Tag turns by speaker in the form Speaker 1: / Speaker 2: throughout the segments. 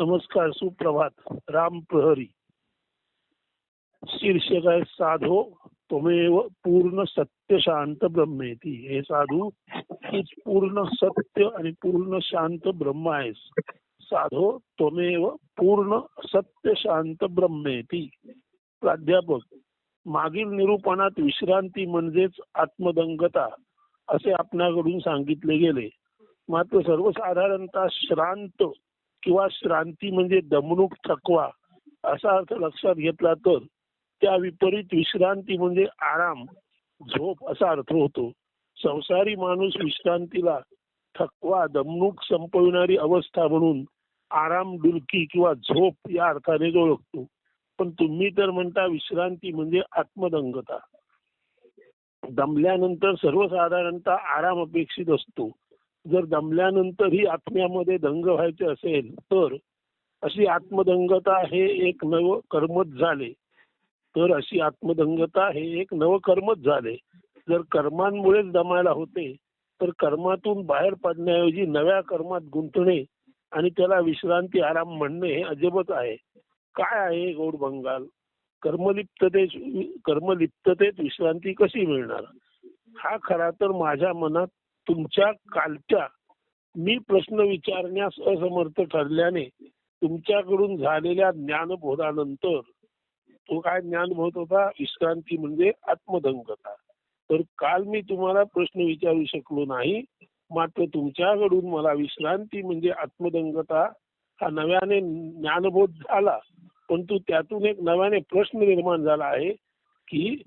Speaker 1: नमस्कार सुप्रभात. राम प्रहरी. शीर्षक आहे साधो त्वमेव पूर्ण सत्य शांत ब्रह्मेती. हे साधू हीच पूर्ण सत्य आणि पूर्ण शांत ब्रह्म आहेस. साधो त्वमेव पूर्ण सत्य शांत ब्रह्मेती. प्राध्यापक मागील निरूपणात विश्रांती म्हणजेच आत्मदंगता असे आपणाकडून सांगितले गेले. मात्र सर्वसाधारणतः श्रांत किंवा श्रांती म्हणजे दमणूक थकवा असा अर्थ लक्षात घेतला तर त्या विपरीत विश्रांती म्हणजे आराम झोप असा अर्थ होतो. संसारी माणूस विश्रांतीला थकवा दमणूक संपविणारी अवस्था म्हणून आराम डुलकी किंवा झोप या अर्थाने ओळखतो. पण तुम्ही तर म्हणता विश्रांती म्हणजे आत्मदंगता. दमल्यानंतर सर्वसाधारणतः आराम अपेक्षित असतो. जर दमल्यानंतरही आत्म्यामध्ये दंग व्हायचे असेल तर अशी आत्मदंगता हे एक नव कर्मच झाले. तर अशी आत्मदंगता हे एक नव कर्मच झाले. जर कर्मांमुळेच दमायला होते तर कर्मातून बाहेर पडण्याऐवजी नव्या कर्मात गुंतणे आणि त्याला विश्रांती आराम म्हणणे हे अजबच आहे. काय आहे गौड बंगाल? कर्मलिप्तते कर्मलिप्ततेत विश्रांती कशी मिळणार? हा खरा तर माझ्या मनात तुमच्या कालच्या मी प्रश्न विचारण्यास असमर्थ ठरल्याने तुमच्याकडून झालेल्या ज्ञानबोधानंतर तो काय ज्ञानबोध होता? विश्रांती म्हणजे आत्मदंगता. तर काल मी तुम्हाला प्रश्न विचारू शकलो नाही. मात्र तुमच्याकडून मला विश्रांती म्हणजे आत्मदंगता हा नव्याने ज्ञानबोध झाला. परंतु त्यातून एक नव्याने प्रश्न निर्माण झाला आहे की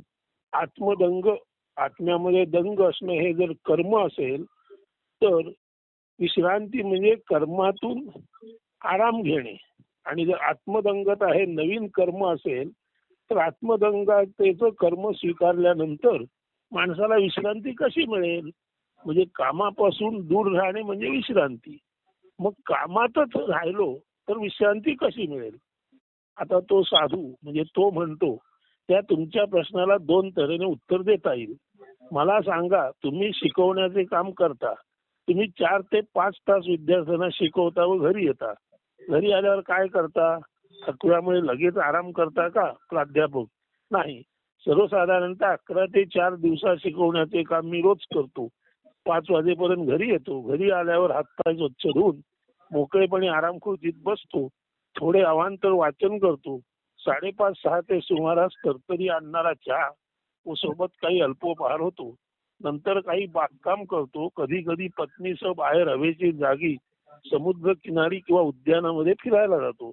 Speaker 1: आत्मदंग आत्म्यामध्ये दंग असणं हे जर कर्म असेल तर विश्रांती म्हणजे कर्मातून आराम घेणे. आणि जर आत्मदंगता हे नवीन कर्म असेल तर आत्मदंगतेचं कर्म स्वीकारल्यानंतर माणसाला विश्रांती कशी मिळेल? म्हणजे कामापासून दूर राहणे म्हणजे विश्रांती. मग कामातच राहिलो तर विश्रांती कशी मिळेल? आता तो साधू म्हणजे तो म्हणतो त्या तुमच्या प्रश्नाला दोन तऱ्हेने उत्तर देता येईल. मला सांगा तुम्ही शिकवण्याचे काम करता. तुम्ही चार ते पाच तास विद्यार्थ्यांना शिकवता व घरी येता. घरी आल्यावर काय करता? थकव्यामुळे लगेच आराम करता का? प्राध्यापक? नाही. सर्वसाधारणतः अकरा ते चार दिवसात शिकवण्याचे काम मी रोज करतो. पाच वाजेपर्यंत घरी येतो. घरी आल्यावर हातपाय स्वच्छ धुवून मोकळेपणे आराम खुर्चीत बसतो. थोडे अवांतर वाचन करतो. साडेपाच सहा ते सुमारास तरतरी आणणारा चहा व सोबत काही अल्पोपहार होतो. नंतर काही बागकाम करतो. कधी कधी पत्नीसह बाहेर हवेची जागी समुद्र किनारी किंवा उद्यानामध्ये फिरायला जातो.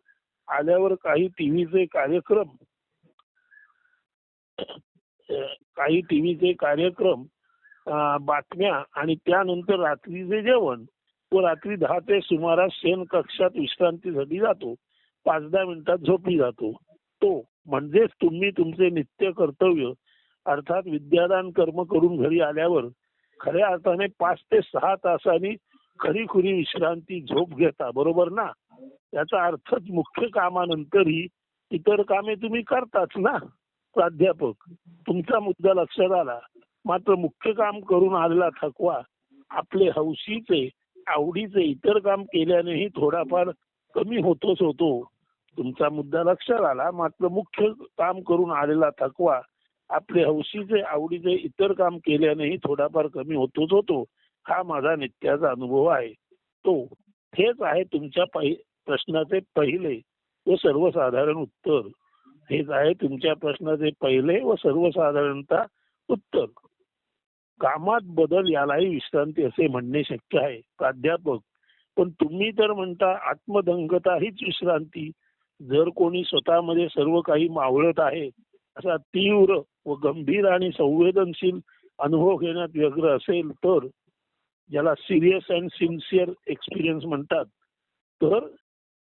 Speaker 1: आल्यावर काही टीव्हीचे कार्यक्रम काही टीव्हीचे कार्यक्रम बातम्या आणि त्यानंतर रात्रीचे जेवण व रात्री दहा ते सुमारास शेण कक्षात विश्रांतीसाठी जातो. पाच दहा मिनिटात झोपी जातो. तो. म्हणजेच तुम्ही तुमचे नित्य कर्तव्य अर्थात विद्यादान कर्म करून घरी आल्यावर खऱ्या अर्थाने पाच ते सहा तासांनी खरीखुरी विश्रांती झोप घेता. बरोबर ना? याचा अर्थच मुख्य कामानंतरही इतर कामे तुम्ही करताच ना प्राध्यापक? तुमचा मुद्दा लक्षात आला. मात्र मुख्य काम करून आलेला थकवा आपले हौशीचे आवडीचे इतर काम केल्यानेही थोडाफार कमी होतोच होतो. तुमचा मुद्दा लक्षात आला. मात्र मुख्य काम करून आलेला थकवा आपले हौशीचे आवडीचे इतर काम केल्यानेही थोडाफार कमी होतोच होतो. हा माझा नित्याचा अनुभव आहे. तो हेच आहे तुमच्या प्रश्नाचे पहिले व सर्वसाधारण उत्तर. हेच आहे तुमच्या प्रश्नाचे पहिले व सर्वसाधारणता उत्तर. कामात बदल यालाही विश्रांती असे म्हणणे शक्य आहे. प्राध्यापक पण तुम्ही तर म्हणता आत्मदंगता हीच विश्रांती. जर कोणी स्वतःमध्ये सर्व काही मावळत आहे असा तीव्र व गंभीर आणि संवेदनशील अनुभव घेण्यात व्यग्र असेल तर ज्याला सिरियस अँड सिन्सिअर एक्सपिरियन्स म्हणतात तर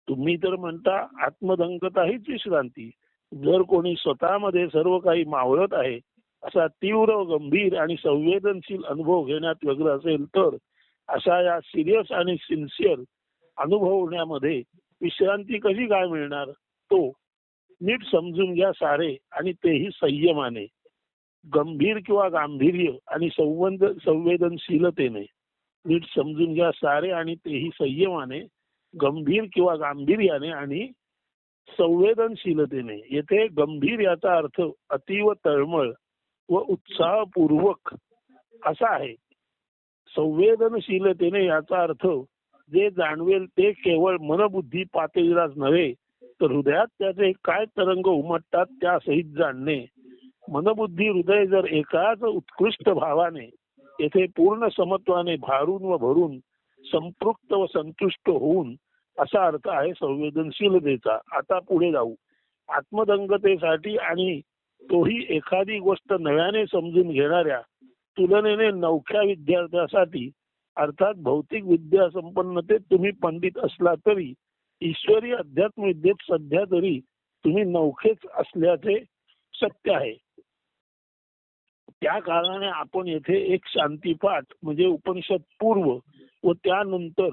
Speaker 1: तुम्ही तर म्हणता आत्मदंगता हीच विश्रांती. जर कोणी स्वतःमध्ये सर्व काही मावळत आहे असा तीव्र गंभीर आणि संवेदनशील अनुभव घेण्यात व्यग्र असेल तर अशा या सिरियस आणि सिन्सिअर अनुभवण्यामध्ये विश्रांती कशी काय मिळणार? तो नीट समजून घ्या सारे आणि तेही संयमाने. गंभीर किंवा गांभीर्य आणि संवंद संवेदनशीलतेने. नीट समजून घ्या सारे आणि तेही संयमाने गंभीर किंवा गांभीर्याने आणि संवेदनशीलतेने. येथे गंभीर याचा अर्थ अतीव तळमळ व उत्साहपूर्वक असा आहे. संवेदनशीलतेने याचा अर्थ जे जाणवेल ते केवळ मनबुद्धी पातळीलाच नव्हे तर हृदयात त्याचे काय तरंग उमटतात त्या सहित जाणणे. मनबुद्धी हृदय जर एकाच उत्कृष्ट भावाने येथे पूर्ण समत्वाने भारून व भरून संपृक्त व संतुष्ट होऊन असा अर्थ आहे संवेदनशीलतेचा. आता पुढे जाऊ. आत्मदंगतेसाठी आणि तोही एखादी गोष्ट नव्याने समजून घेणाऱ्या तुलनेने नवख्या विद्यार्थ्यासाठी अर्थात भौतिक विद्या संपन्नतेत तुम्ही पंडित असला तरी ईश्वरी अध्यात्म विद्येत सध्या तरी तुम्ही नौखेच असल्याचे सत्य आहे. त्या कारणाने आपण येथे एक शांतीपाठ म्हणजे उपनिषद पूर्व व त्यानंतर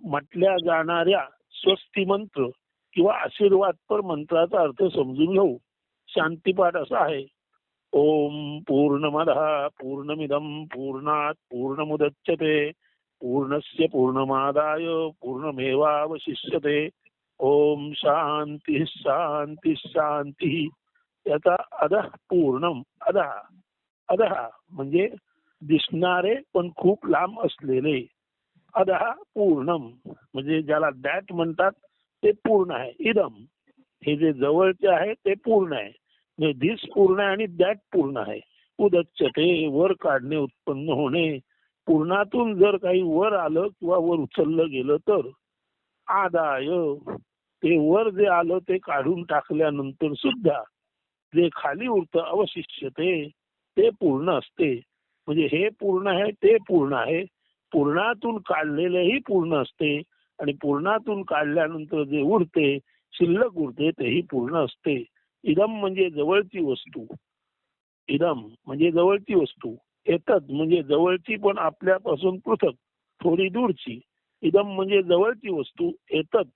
Speaker 1: म्हटल्या जाणाऱ्या स्वस्ती मंत्र किंवा आशीर्वादपर मंत्राचा अर्थ समजून घेऊ. शांतीपाठ असा आहे. ओम पूर्णमद पूर्णमिदम पूर्णात पूर्णमुदच्यते पूर्णस्य पूर्णमादाय पूर्णमेवावशिष्यते। ओम शांती शांती शांती याचा अधः पूर्णम अधः अधः म्हणजे दिसणारे पण खूप लांब असलेले अधः पूर्णम म्हणजे ज्याला दॅट म्हणतात ते पूर्ण आहे इदम. हे जे जवळचे आहे ते पूर्ण आहे. म्हणजे पूर्ण आहे आणि दॅट पूर्ण आहे. उदच्चते वर काढणे उत्पन्न होणे. पूर्णातून जर काही वर आलं किंवा वर उचललं गेलं तर आदाय. ते वर जे आलं ते काढून टाकल्यानंतर सुद्धा जे खाली उरतं अवशिष्यते ते पूर्ण असते. म्हणजे हे पूर्ण आहे ते पूर्ण आहे. पूर्णातून काढलेलेही पूर्ण असते आणि पूर्णातून काढल्यानंतर जे उरते शिल्लक उरते तेही पूर्ण असते. इदम म्हणजे जवळची वस्तू. इदम म्हणजे जवळची वस्तू. येतच म्हणजे जवळची पण आपल्यापासून पृथक थोडी दूरची. इदम म्हणजे जवळची वस्तू येतच.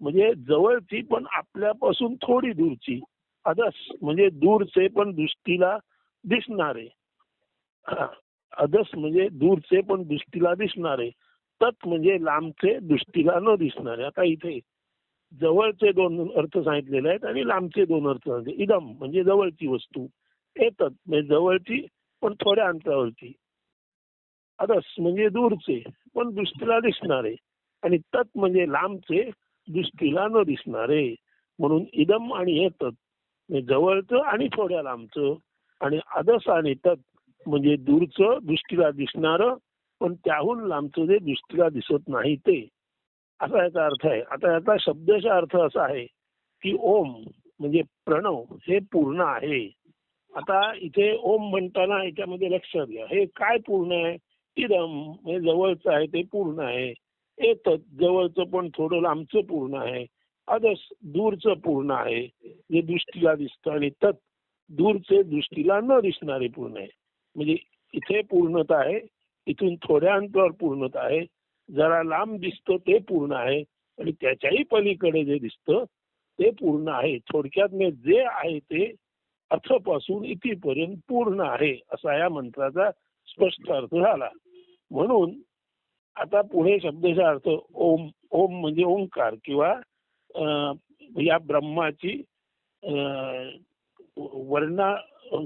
Speaker 1: म्हणजे जवळची पण आपल्यापासून थोडी दूरची. अदस म्हणजे दूरचे पण दृष्टीला दिसणारे. अदस म्हणजे दूरचे पण दृष्टीला दिसणारे. तत् म्हणजे लांबचे दृष्टीला न दिसणारे. आता इथे जवळचे दोन अर्थ सांगितलेले आहेत आणि लांबचे दोन अर्थ सांगितले. इदम म्हणजे जवळची वस्तू. येतात म्हणजे जवळची पण थोड्या अंतरावरची. अदस म्हणजे दूरचे पण दृष्टीला दिसणारे. आणि तत् म्हणजे लांबचे दृष्टीला न दिसणारे. म्हणून इदम आणि येतत म्हणजे जवळचं आणि थोड्या लांबचं. आणि अदस आणि तत् म्हणजे दूरचं दृष्टीला दिसणारं पण त्याहून लांबचं जे दृष्टीला दिसत नाही ते. असा याचा अर्थ आहे. आता याचा शब्दशा अर्थ असा आहे की ओम म्हणजे प्रणव हे पूर्ण आहे. आता इथे ओम म्हणताना याच्यामध्ये लक्षात घ्या हे काय पूर्ण आहे? इदम म्हणजे जवळचं आहे ते पूर्ण आहे. येत जवळचं पण थोडं लांबचं पूर्ण आहे. अदस दूरचं पूर्ण आहे. जे दृष्टीला दिसतं आणि तत् दूरचे दृष्टीला न दिसणारे पूर्ण आहे. म्हणजे इथे पूर्णता आहे इथून थोड्या अंतरावर पूर्णता आहे. जरा लांब दिसतं ते पूर्ण आहे. आणि त्याच्याही पलीकडे जे दिसतं ते पूर्ण आहे. थोडक्यात मी जे आहे ते अथपासून इथेपर्यंत पूर्ण आहे असा या मंत्राचा स्पष्ट अर्थ झाला. म्हणून आता पुढे शब्दाचा अर्थ ओम ओम म्हणजे ओंकार किंवा या ब्रह्माची वर्ण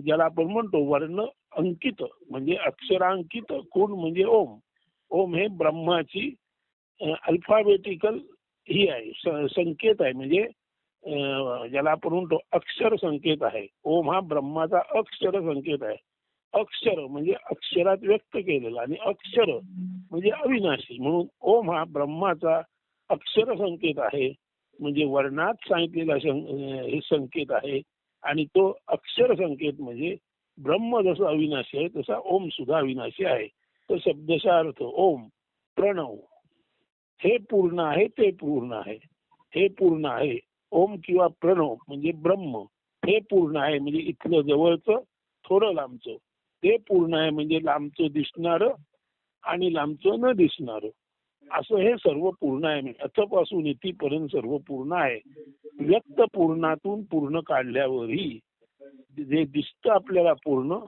Speaker 1: ज्याला आपण म्हणतो वर्ण अंकित म्हणजे अक्षरांकित कोण म्हणजे ओम. ओम हे ब्रह्माची अल्फाबेटिकल ही आहे संकेत आहे. म्हणजे ज्याला आपण म्हणतो अक्षर संकेत आहे. ओम हा ब्रह्माचा अक्षर संकेत आहे. अक्षर म्हणजे अक्षरात व्यक्त केलेला आणि अक्षर म्हणजे अविनाशी. म्हणून ओम हा ब्रह्माचा अक्षर संकेत आहे. म्हणजे वर्णात सांगितलेला हे संकेत आहे. आणि तो अक्षर संकेत म्हणजे ब्रह्म जसं अविनाशी आहे तसा ओम सुद्धा अविनाशी आहे. तर शब्दशा अर्थ ओम प्रणव. हे पूर्ण आहे ते पूर्ण आहे. हे पूर्ण आहे. ओम किंवा प्रणव म्हणजे ब्रह्म. हे पूर्ण आहे म्हणजे इथलं जवळचं थोडं लांबचं. ते पूर्ण आहे म्हणजे लांबचं दिसणार आणि लांबचं न दिसणार. असं हे सर्व पूर्ण आहे म्हणजे अथपासून इथेपर्यंत सर्व पूर्ण आहे. व्यक्त पूर्णातून पूर्ण काढल्यावरही जे दिसतं आपल्याला पूर्ण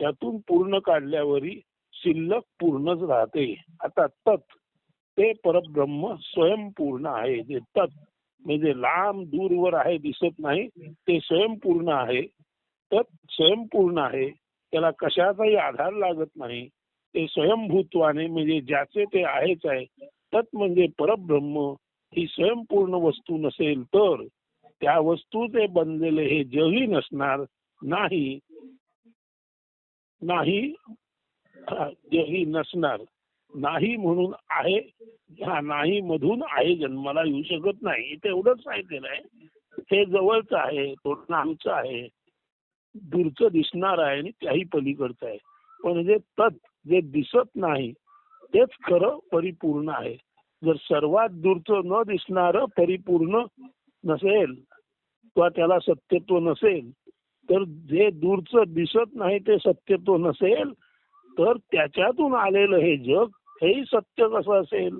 Speaker 1: त्यातून पूर्ण काढल्यावरही शिल्लक पूर्णच राहते. आता तत् ते परब्रह्म स्वयंपूर्ण आहे. जे तत् म्हणजे लांब दूरवर आहे दिसत नाही ते स्वयंपूर्ण आहे. तत् स्वयंपूर्ण आहे. त्याला कशाचाही आधार लागत नाही. ते स्वयंभूत्वाने म्हणजे ज्याचे ते आहेच आहे. तत् म्हणजे परब्रह्म. ही स्वयंपूर्ण वस्तू नसेल तर त्या वस्तूचे बनलेले हे जगही नसणार नाही नाही देही नसणार. नाही म्हणून आहे ह्या नाही मधून आहे जन्माला येऊ शकत नाही. इथे एवढंच सांगितलेलं आहे हे जवळचं आहे थोडं आमचं आहे. दूरचं दिसणार आहे आणि त्याही पलीकडचं आहे. पण जे तत् जे दिसत नाही तेच खरं परिपूर्ण आहे. जर सर्वात दूरचं न दिसणार परिपूर्ण नसेल किंवा त्याला सत्यत्व नसेल तर जे दूरचं दिसत नाही ते सत्यत्व नसेल तर त्याच्यातून आलेलं हे जग हे सत्य कसं असेल?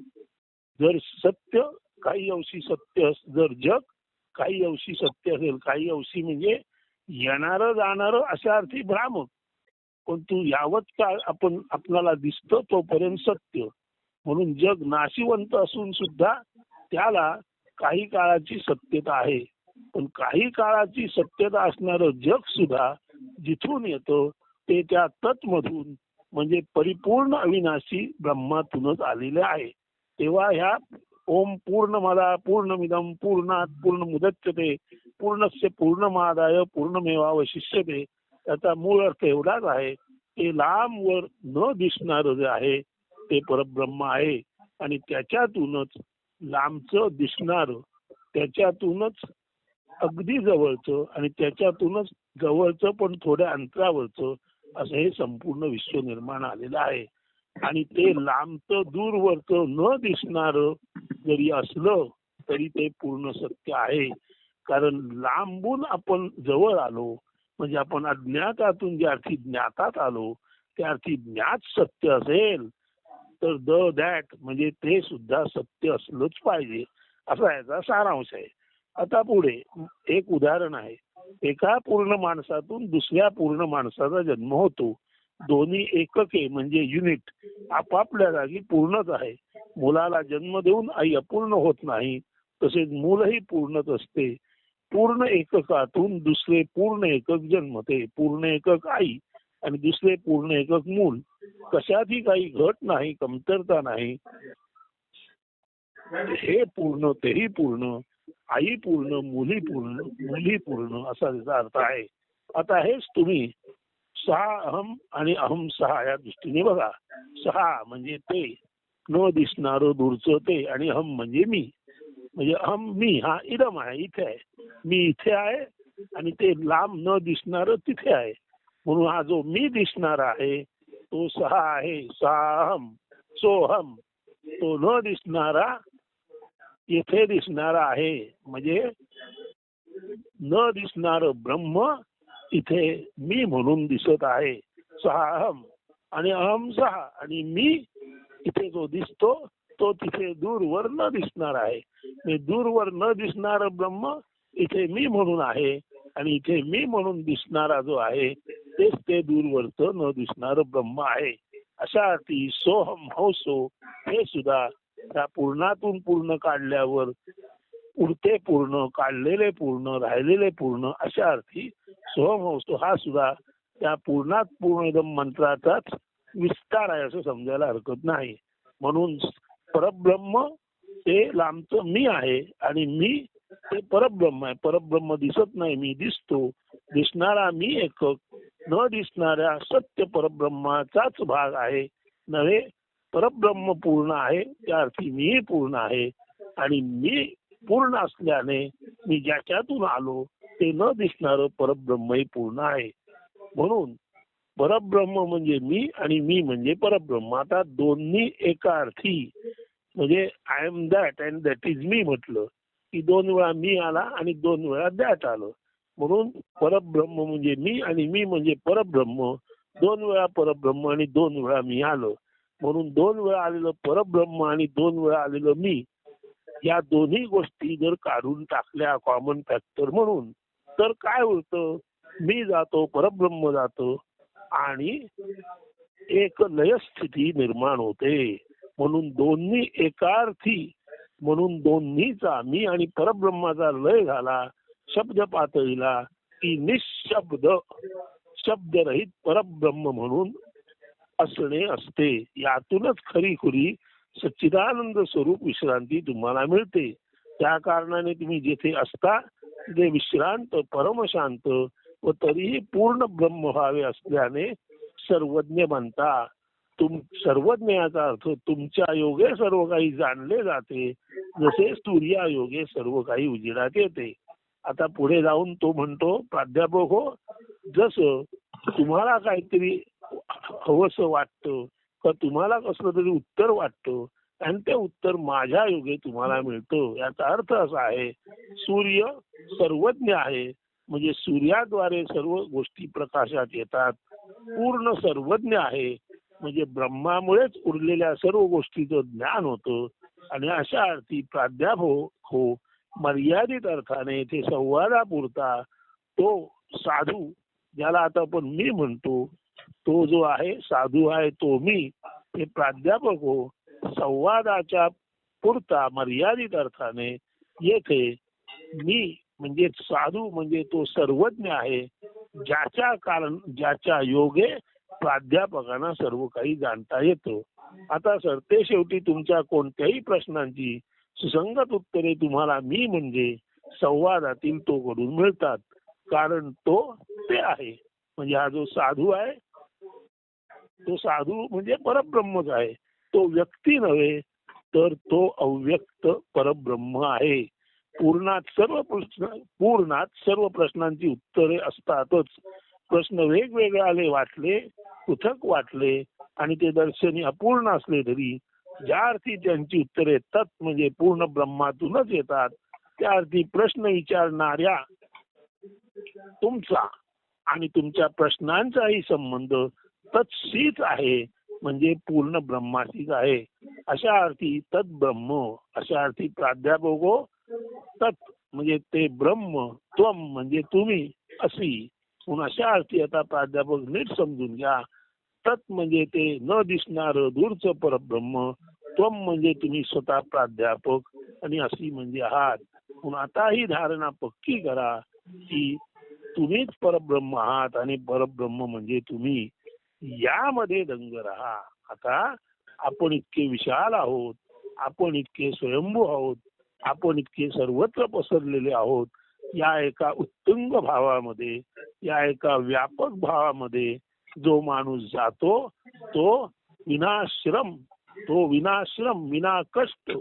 Speaker 1: जर सत्य काही अंशी सत्य जर जग काही अंशी सत्य असेल काही अंशी म्हणजे येणार जाणार अशा अर्थी भ्रामक पण तू यावत काळ आपण आपल्याला दिसतं तोपर्यंत सत्य. म्हणून जग नाशिवंत असून सुद्धा त्याला काही काळाची सत्यता आहे. पण काही काळाची सत्यता असणारं जग सुद्धा जिथून येतं ते त्या तत्मधून म्हणजे परिपूर्ण अविनाशी ब्रह्मातूनच आलेले आहे. तेव्हा ह्या ओम पूर्ण मला पूर्णमिदम पूर्णात पूर्ण मुदच्यते पूर्णस्य पूर्णमादाय पूर्णमेवावशिष्यते. त्याचा मूळ अर्थ एवढाच आहे. ते लांबवर न दिसणार जे आहे ते परब्रह्म आहे. आणि त्याच्यातूनच लांबचं दिसणार त्याच्यातूनच अगदी जवळचं आणि त्याच्यातूनच जवळचं पण थोड्या अंतरावरचं असं हे संपूर्ण विश्व निर्माण आलेलं आहे. आणि ते लांबत दूरवरचं न दिसणार जरी असलं तरी ते पूर्ण सत्य आहे. कारण लांबून आपण जवळ आलो म्हणजे आपण अज्ञातातून ज्या अर्थी ज्ञातात आलो त्या अर्थी ज्ञात सत्य असेल तर द दॅट म्हणजे ते सुद्धा सत्य असलंच पाहिजे असा याचा सारांश आहे. आता पुढे एक उदाहरण आहे. एका पूर्ण माणसातून दुसऱ्या पूर्ण माणसाचा जन्म होतो. दोन्ही एकके म्हणजे युनिट आपापल्या जागी पूर्णच आहे. मुलाला जन्म देऊन आई अपूर्ण होत नाही तसेच मूलही पूर्णच असते. पूर्ण एककातून दुसरे पूर्ण एकक जन्मते. पूर्ण एकक आई आणि दुसरे पूर्ण एकक मूल. कशातही काही घट नाही कमतरता नाही. हे पूर्ण तेही पूर्ण. आई पूर्ण मुली पूर्ण मुली पूर्ण असा त्याचा अर्थ आहे. आता हेच तुम्ही सहा अहम आणि अहम सहा या दृष्टीने बघा. सहा म्हणजे ते न दिसणारं दूरचं ते आणि अहम म्हणजे मी. म्हणजे अहम मी हा इदम आहे इथे आहे. मी इथे आहे आणि ते लांब न दिसणार तिथे आहे. म्हणून हा जो मी दिसणार आहे तो सहा आहे. सहाहम सोहम तो न दिसणारा येथे दिसणार आहे. म्हणजे न दिसणार ब्रह्म इथे मी म्हणून दिसत आहे. सहा अहम आणि अहम सहा आणि मी इथे जो दिसतो तो तिथे दूरवर न दिसणार आहे. दूरवर न दिसणार ब्रह्म इथे मी म्हणून आहे आणि इथे मी म्हणून दिसणारा जो आहे तेच ते दूरवरच न दिसणार ब्रह्म आहे. अशा अर्थी सोहम हौसो हे सुद्धा त्या पूर्णातून पूर्ण काढल्यावर उरते पूर्ण काढलेले पूर्ण राहिलेले पूर्ण अशा अर्थी सोहम होतो. हा सुद्धा त्या पूर्णात पूर्ण एकदम मंत्राचाच विस्तार आहे असं समजायला हरकत नाही. म्हणून परब्रह्म ते लांबचं मी आहे आणि मी ते परब्रह्म आहे. परब्रह्म दिसत नाही मी दिसतो. दिसणारा मी एकक. न दिसणाऱ्या सत्य परब्रह्माचाच भाग आहे. नव्हे परब्रह्म पूर्ण आहे त्या अर्थी मी पूर्ण आहे. आणि मी पूर्ण असल्याने मी ज्याच्यातून आलो ते न दिसणार परब्रह्मही पूर्ण आहे. म्हणून परब्रह्म म्हणजे मी आणि मी म्हणजे परब्रह्म. आता दोन्ही एका अर्थी म्हणजे I am that and that is me म्हटलं की दोन वेळा मी आला आणि दोन वेळा दॅट आलं. म्हणून परब्रह्म म्हणजे मी आणि मी म्हणजे परब्रह्म. दोन वेळा परब्रह्म आणि दोन वेळा मी आलो. म्हणून दोन वेळा आलेलं परब्रह्म आणि दोन वेळा आलेलं मी या दोन्ही गोष्टी जर काढून टाकल्या कॉमन फॅक्टर म्हणून तर काय होतं? मी जातो परब्रह्म जातो आणि एक लयस्थिती निर्माण होते. म्हणून दोन्ही एकार्थी म्हणून दोन्हीचा मी आणि परब्रह्माचा लय झाला शब्द पातळीला की निशब्द शब्दरहित परब्रह्म म्हणून असणे असते. यातूनच खरी खुरी सच्चिदानंद स्वरूप विश्रांती तुम्हाला मिळते. त्या कारणाने तुम्ही जेथे असता तिथे विश्रांत परमशांत व तरीही पूर्ण ब्रह्म व्हावे असल्याने सर्वज्ञ बनता. तुम सर्वज्ञ याचा अर्थ तुमच्या योगे सर्व काही जाणले जाते. जसे सूर्या योगे सर्व काही उजेडात येते. आता पुढे जाऊन तो म्हणतो प्राध्यापक हो जस तुम्हाला काहीतरी हवंसं वाटतं. का तुम्हाला कसलं तरी उत्तर वाटतं? आणि ते उत्तर माझ्या योगे तुम्हाला मिळतं. याचा अर्थ असा आहे सूर्य सर्वज्ञ आहे. म्हणजे सूर्याद्वारे सर्व गोष्टी प्रकाशात येतात. पूर्ण सर्वज्ञ आहे. म्हणजे ब्रह्मामुळेच उरलेल्या सर्व गोष्टीचं ज्ञान होतं. आणि अशा अर्थी प्राध्यापक हो, हो मर्यादित अर्थाने ते संवादापुरता तो साधू ज्याला आता आपण मी म्हणतो तो जो आहे साधू आहे तो मी हे प्राध्यापक हो संवादाच्या पुरता मर्यादित अर्थाने येथे मी म्हणजे साधू म्हणजे तो सर्वज्ञ आहे ज्याच्या कारण ज्याच्या योगे प्राध्यापकांना सर्व काही जाणता येतो. आता सर ते शेवटी तुमच्या कोणत्याही प्रश्नांची सुसंगत उत्तरे तुम्हाला मी म्हणजे संवादातील तो कडून मिळतात. कारण तो ते आहे. म्हणजे हा जो साधू आहे तो साधू म्हणजे परब्रह्मच आहे. तो व्यक्ती नव्हे तर तो अव्यक्त परब्रह्म आहे. पूर्णात सर्व प्रश्न पूर्णात सर्व प्रश्नांची उत्तरे असतातच. प्रश्न वेगवेगळे आले वाटले पृथक वाटले आणि ते दर्शनी अपूर्ण असले तरी ज्या अर्थी त्यांची उत्तरे तत् म्हणजे पूर्ण ब्रह्मातूनच येतात त्या अर्थी प्रश्न विचारणाऱ्या तुमचा आणि तुमच्या प्रश्नांचाही संबंध तत्शीच आहे म्हणजे पूर्ण ब्रह्माशीच आहे. अशा अर्थी तत् ब्रह्म अशा अर्थी प्राध्यापको तत् म्हणजे ते ब्रह्म त्वम म्हणजे तुम्ही असी. म्हणून अशा अर्थी आता प्राध्यापक नीट समजून घ्या. तत् म्हणजे ते न दिसणार दूरचं परब्रह्म त्वम म्हणजे तुम्ही स्वतः प्राध्यापक आणि असी म्हणजे आहात. म्हणून आता ही धारणा पक्की करा की तुम्हीच परब्रह्म आहात आणि परब्रह्म म्हणजे तुम्ही. यामध्ये दंग राहा. आता आपण इतके विशाल आहोत आपण इतके स्वयंभू आहोत आपण इतके सर्वत्र पसरलेले आहोत या एका उत्तुंग भावामध्ये या एका व्यापक भावामध्ये जो माणूस जातो तो विनाश्रम तो विनाश्रम विना कष्ट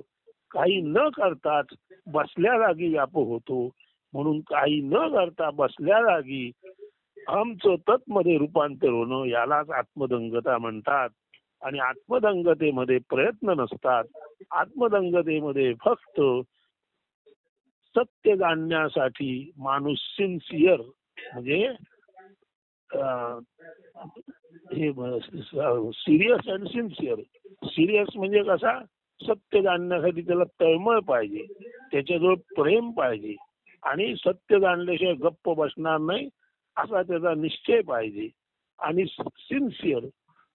Speaker 1: काही न करताच बसल्या जागी व्यापक होतो. म्हणून काही न करता बसल्या जागी आमचं तत्मध्ये रूपांतर होणं यालाच आत्मदंगता म्हणतात. आणि आत्मदंगतेमध्ये प्रयत्न नसतात. आत्मदंगतेमध्ये फक्त सत्य जाणण्यासाठी माणूस सिन्सिअर म्हणजे हे सिरियस अँड सिन्सिअर सिरियस म्हणजे कसा? सत्य जाणण्यासाठी त्याला तळमळ पाहिजे. त्याच्याजवळ प्रेम पाहिजे. आणि सत्य जाणल्याशिवाय गप्प बसणार नाही. असा त्याचा निश्चय पाहिजे. आणि सिन्सिअर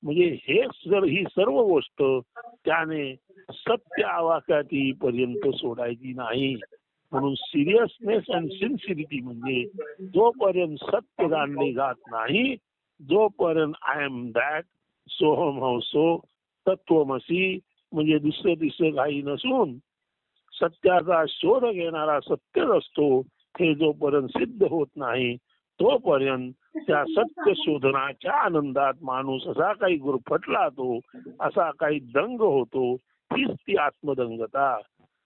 Speaker 1: म्हणजे हे जर ही सर्व गोष्ट त्याने सत्य आवाक्यात पर्यंत सोडायची नाही. म्हणून सिरियसनेस अँड सिन्सिरिटी म्हणजे जोपर्यंत सत्य जाणले जात नाही जोपर्यंत आय एम दॅट सोहम हंसो तत्वमसी म्हणजे दुसरं तिसरं काही नसून सत्याचा शोध घेणारा सत्यच असतो हे जोपर्यंत सिद्ध होत नाही तोपर्यंत त्या सत्य शोधनाच्या आनंदात माणूस असा काही गुरफटला तो असा काही दंग होतो हीच ती आत्मदंगता.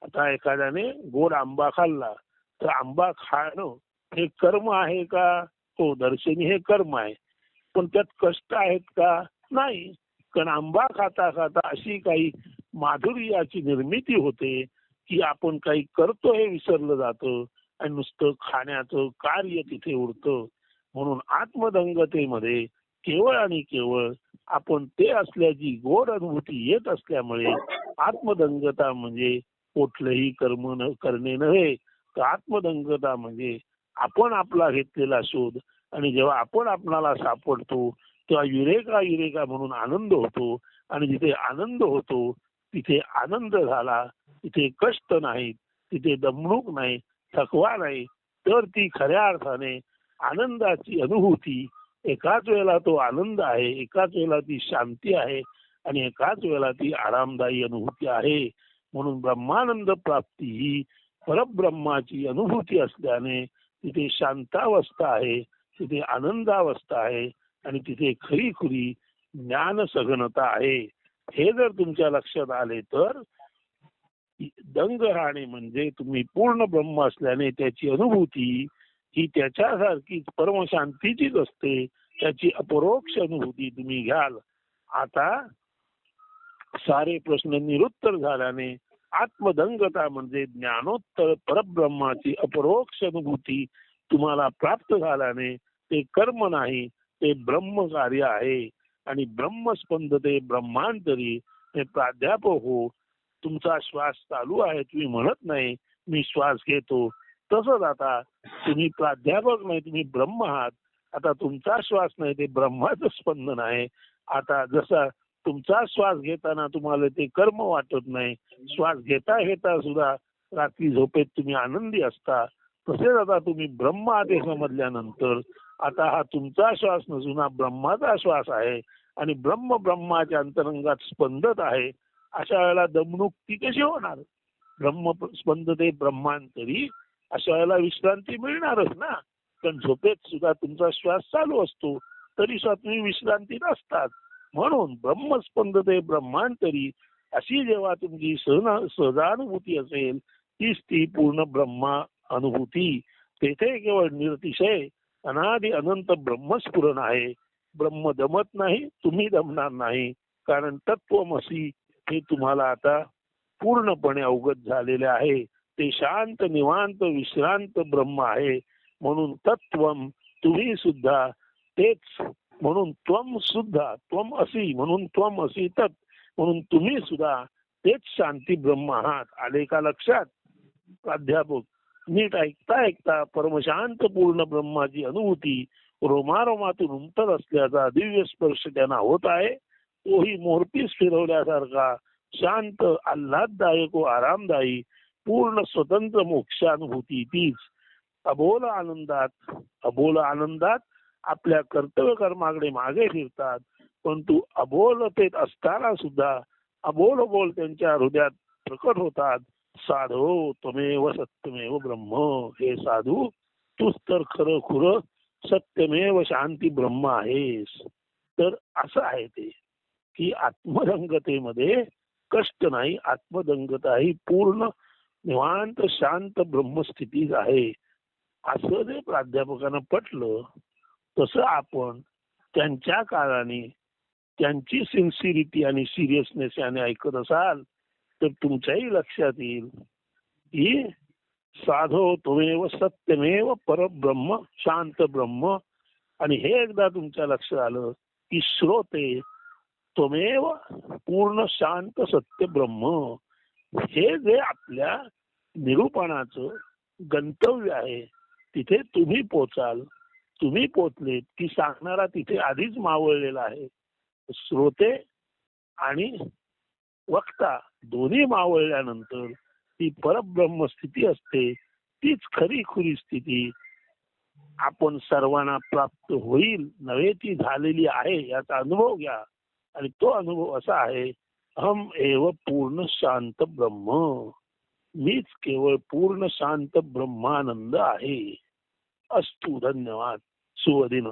Speaker 1: आता एखाद्याने गोड आंबा खाल्ला तर आंबा खाणं हे कर्म आहे का? हो दर्शनी हे कर्म आहे. पण त्यात कष्ट आहेत का? नाही. कारण आंबा खाता खाता अशी काही माधुर्याची निर्मिती होते की आपण काही करतो हे विसरलं जातं. आणि नुसतं खाण्याचं कार्य तिथे उरतं म्हणून आत्मदंगतेमध्ये केवळ आणि केवळ आपण ते असल्याची गोड अनुभूती येत असल्यामुळे आत्मदंगता म्हणजे कुठलंही कर्म न करणे नव्हे. तर आत्मदंगता म्हणजे आपण आपला घेतलेला शोध आणि जेव्हा आपण आपणाला सापडतो तेव्हा युरेका युरेका म्हणून आनंद होतो आणि जिथे आनंद होतो तिथे आनंद झाला तिथे कष्ट नाहीत तिथे दमणूक नाही थकवा नाही तर ती खऱ्या अर्थाने आनंदाची अनुभूती. एकाच वेळेला तो आनंद आहे एकाच वेळेला ती शांती आहे आणि एकाच वेळेला ती आरामदायी अनुभूती आहे. म्हणून ब्रह्मानंद प्राप्ती ही परब्रह्माची अनुभूती असल्याने तिथे शांतावस्था आहे तिथे आनंदावस्था आहे आणि तिथे खरी खुरी ज्ञान सघनता आहे. हे जर तुमच्या लक्षात आले तर दंग राहणे म्हणजे तुम्ही पूर्ण ब्रह्म असल्याने त्याची अनुभूती ही त्याच्यासारखीच परमशांतीचीच असते. त्याची अपरोक्ष अनुभूती तुम्ही घ्याल. आता सारे प्रश्न निरुत्तर झाल्याने आत्मदंगता म्हणजे ज्ञानोत्तर परब्रह्माची अपरोक्ष अनुभूती तुम्हाला प्राप्त झाल्याने ते कर्म नाही ते ब्रह्म कार्य आहे. आणि ब्रह्मस्पंद ते ब्रह्मांतरी हे प्राध्यापक हो तुमचा श्वास चालू आहे तुम्ही म्हणत नाही मी श्वास घेतो. तसंच आता तुम्ही प्राध्यापक नाही तुम्ही ब्रह्म आहात. आता तुमचा श्वास नाही ते ब्रह्माचं स्पंदन आहे. आता जसा तुमचा श्वास घेताना तुम्हाला ते कर्म वाटत नाही श्वास घेता घेता सुद्धा रात्री झोपेत तुम्ही आनंदी असता. तसेच आता तुम्ही ब्रह्म आदेश समजल्यानंतर आता हा तुमचा श्वास नसून हा ब्रह्माचा श्वास आहे आणि ब्रह्म ब्रह्माच्या अंतरंगात स्पंदत आहे. अशा वेळेला दमणूक ती कशी होणार. ब्रह्म स्पंद ते ब्रह्मांतरी अशा वेळेला विश्रांती मिळणारच ना. पण झोपेत सुद्धा तुमचा श्वास चालू असतो तरी सुद्धा तुम्ही विश्रांती नसतात. म्हणून ब्रह्मस्पंद ते ब्रह्मांतरी अशी जेव्हा तुमची सहन सहजानुभूती असेल तीच ती पूर्ण ब्रह्मा अनुभूती. तेथे केवळ निरतिशय अनादि अनंत ब्रह्मस्फुरण आहे. ब्रह्म दमत नाही तुम्ही दमणार नाही. कारण तत्वमसी हे तुम्हाला आता पूर्णपणे अवगत झालेले आहे. ते शांत निवांत विश्रांत ब्रह्म आहे. म्हणून तत्व तुम्ही सुद्धा तेच म्हणून त्वम सुद्धा त्वम असी म्हणून त्वम असी तत् म्हणून तुम्ही सुद्धा तेच शांती ब्रह्म आहात. आले का लक्षात? प्राध्यापक नीट ऐकता ऐकता परमशांत पूर्ण ब्रह्माची अनुभूती रोमारोमातून उमटत असल्याचा दिव्य स्पर्श त्यांना होत आहे. तोही मोरपीस फिरवल्यासारखा शांत आल्हाददायक व आरामदायी पूर्ण स्वतंत्र मोक्षानुभूती तीच. अबोल आनंदात अबोल आनंदात आपल्या कर्तव्य कर्माकडे मागे फिरतात परंतु अबोलतेत असताना सुद्धा अबोल बोल त्यांच्या हृदयात प्रकट होतात. साधो त्वमेव सत्यमेव ब्रह्म हे साधू तूच तर खरं खुर सत्यमेव शांती ब्रह्म आहेस. तर असं आहे ते. की आत्मरंगतेमध्ये कष्ट नाही आत्मदंगता ही पूर्ण निवांत शांत ब्रह्मस्थितीच आहे. असं जे प्राध्यापकांना पटलं तसं आपण त्यांच्या काळाने त्यांची सिन्सिरिटी आणि सिरियसनेस याने ऐकत असाल तर तुमच्याही लक्षात येईल की साधो तुमेव सत्यमेव परब्रह्म शांत ब्रह्म. आणि हे एकदा तुमच्या लक्षात आलं की श्रोते त्वमेव पूर्ण शांत सत्य ब्रह्म हे जे आपल्या निरूपणाचं गंतव्य आहे तिथे तुम्ही पोचाल. तुम्ही पोचलेत की सांगणारा तिथे आधीच मावळलेला आहे. श्रोते आणि वक्ता दोन्ही मावळल्यानंतर ती परब्रह्म स्थिती असते तीच खरी खुरी स्थिती. आपण सर्वांना प्राप्त होईल नव्हे ती झालेली आहे याचा अनुभव घ्या. आणि तो अनुभव असा आहे हम एव पूर्ण शांत ब्रह्म. मीच केवळ पूर्ण शांत ब्रह्मानंद आहे. अस्तु धन्यवाद. सुवदिन